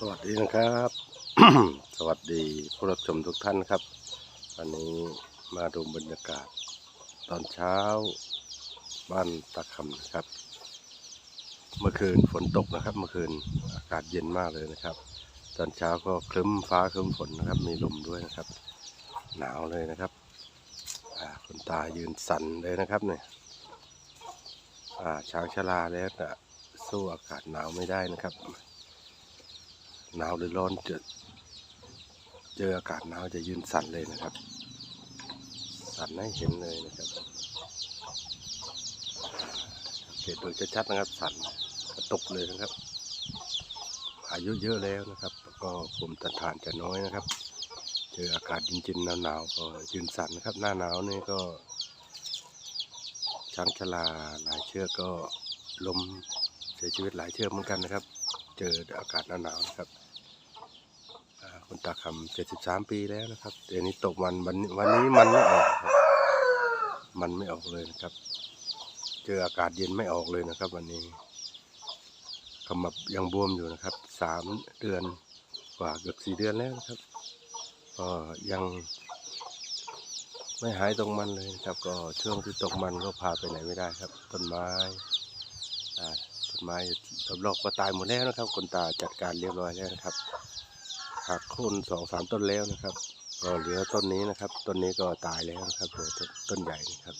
สวัสดีนะครับ สวัสดีผู้รับชมทุกท่านครับ วันนี้มาดูบรรยากาศ ตอนเช้าบ้านตะคำนะครับ เมื่อคืนฝนตกนะครับ เมื่อคืนอากาศเย็นมากเลยนะครับ ตอนเช้าก็ครึ้มฟ้าครึ้มฝนนะครับ มีลมด้วยนะครับ หนาวเลยนะครับคุณตายืนสั่นเลยนะครับเนี่ยช้างชราแล้วแต่สู้อากาศหนาวไม่ได้นะครับ หนาวหรือร้อนจะเจออากาศหนาวจะยืนสั่นเลยนะครับ สั่นให้เห็นเลยนะครับเกตดูชัดๆนะครับสั่นกระตุกเลยนะครับ อายุเยอะแล้วนะครับ ก็ภูมิต้านทานจะน้อยนะครับ เจออากาศเย็นๆหนาวๆก็ยืนสั่นนะครับ หน้าหนาวนี่ก็ ช้างชราหลายเชือกก็ล้มเสียชีวิตหลายเชือกเหมือนกันนะครับ เจออากาศหนาวๆนะครับ คุณตาคำเจ็ดสิบสามปีแล้วนะครับเดี๋ยวนี้ตกมันวันนี้วันนี้มันไม่ออกครับ มันไม่ออกเลยนะครับ เจออากาศเย็นไม่ออกเลยนะครับ วันนี้ขมับยังบวมอยู่นะครับสามเดือนกว่าเกือบสี่เดือนแล้วนะครับก็ยัง ไม่หายตรงมันเลยครับ ก็ช่วงที่ตกมันก็พาไปไหนไม่ได้ครับ ต้นไม้ต้นไม้รอบๆก็ตายหมดแล้วนะครับคนตาจัดการเรียบร้อยแล้วนะครับ หักโค่นสองสามต้นแล้วนะครับก็เหลือต้นนี้นะครับ ต้นนี้ก็ตายแล้วนะครับเหลือต้นใหญ่นะครับ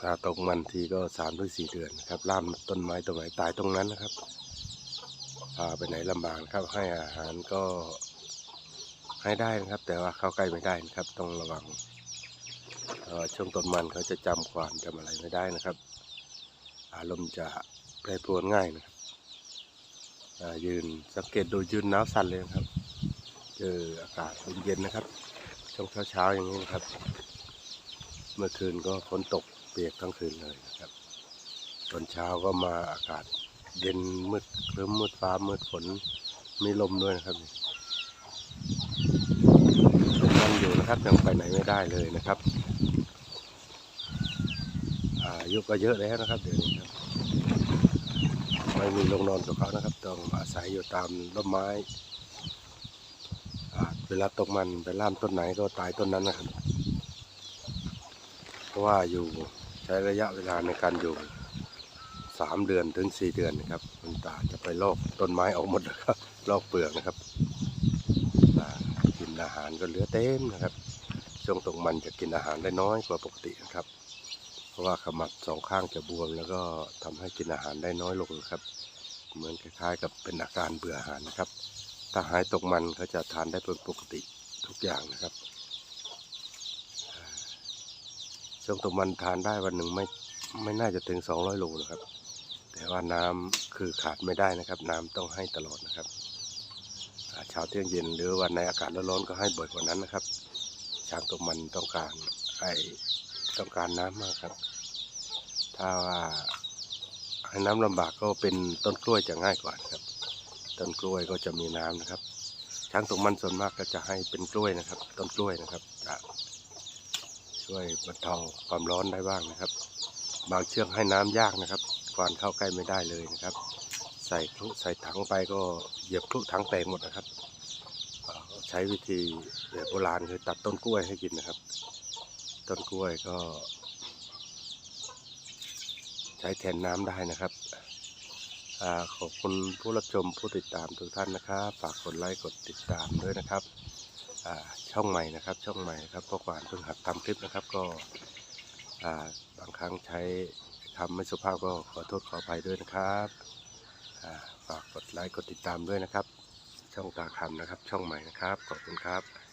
ถ้าตกมันทีก็สามถึงสี่เดือนนะครับล่ามต้นไม้ต้นไหนตายตรงนั้นนะครับพาไปไหนลำบากนครับให้อาหารก็ให้ได้นะครับ แต่ว่าเข้าใกล้ไม่ได้นะครับ ต้องระวังช่วงต้นมันเขาจะจำความจำอะไรไม่ได้นะครับ อารมณ์จะแปรปรวนง่ายนะครับ ยืนสังเกตดูยืนหนาวสั่นเลยนะครับเจออากาศเย็นนะครับ ช่วงเช้าๆอย่างนี้นะครับ เมื่อคืนก็ฝนตกเปียกทั้งคืนเลยนะครับตอนเช้าก็มาอากาศเย็นมืดครึ้มมืดฟ้ามืดฝนมีลมด้วยนะครับตกมันอยู่นะครับยังไปไหนไม่ได้เลยนะครับอาอายุก็เยอะแล้วนะครับเดี๋ยวนี้ครับ ไม่มีโรงนอนกับเขานะครับ ต้องอาศัยอยู่ตามต้นไม้เวลาตกมันไปล่ามต้นไหนก็ตายต้นนั้นนะครับ เพราะว่าอยู่ใช้ระยะเวลาในการอยู่สามเดือนถึงสี่เดือนนะครับคุณตาจะไปลอกต้นไม้ออกหมดนะครับลอกเปลือกนะครับกินอาหารก็เหลือเต็มนะครับช่วงตรงมันจะกินอาหารได้น้อยกว่าปกตินะครับ เพราะว่าขมับสองข้างจะบวม แล้วก็ทำให้กินอาหารได้น้อยลงนะครับ เหมือนคล้ายๆกับเป็นอาการเบื่ออาหารนะครับ ถ้าหายตกมันเขาจะทานได้เป็นปกติทุกอย่างนะครับช่วงตกมันทานได้วันหนึ่งไม่ไม่น่าจะถึง 200 โลนะครับ แต่ว่าน้ำคือขาดไม่ได้นะครับ น้ำต้องให้ตลอดนะครับอ่าเช้าเที่ยงเย็นหรือวันในอากาศร้อนๆก็ให้บ่อยกว่านั้นนะครับ ช้างตัวมันต้องการไอ ต้องการน้ำมากครับ ถ้าว่าให้น้ำลำบากก็เป็นต้นกล้วยจะง่ายกว่าครับ ต้นกล้วยก็จะมีน้ำนะครับ ช้างตัวมันส่วนมากก็จะให้เป็นกล้วยนะครับ ต้นกล้วยนะครับจะช่วยบรรเทาความร้อนได้บ้างนะครับ บางเชือกให้น้ำยากนะครับควานเข้าใกล้ไม่ได้เลยนะครับ ใส่คลุใส่ถังไปก็เหยียบคลุถังแตกหมดนะครับ ใช้วิธีแบบโบราณคือตัดต้นกล้วยให้กินนะครับ ต้นกล้วยก็ ใช้แทนน้ำได้นะครับอขอบคุณผู้รับชมผู้ติดตามทุกท่านนะครับฝากกดไลค์กดติดตามด้วยนะครับช่องใหม่นะครับ ช่องใหม่ครับเพราะก่อนเพิ่งหัดทำคลิปนะครับก็บางครั้งใช้คำไม่สุภาพก็ขอโทษขออภัยด้วยนะครับฝากกดไลค์กดติดตามด้วยนะครับ ช่องตาคำนะครับ ช่องใหม่นะครับขอบคุณครับ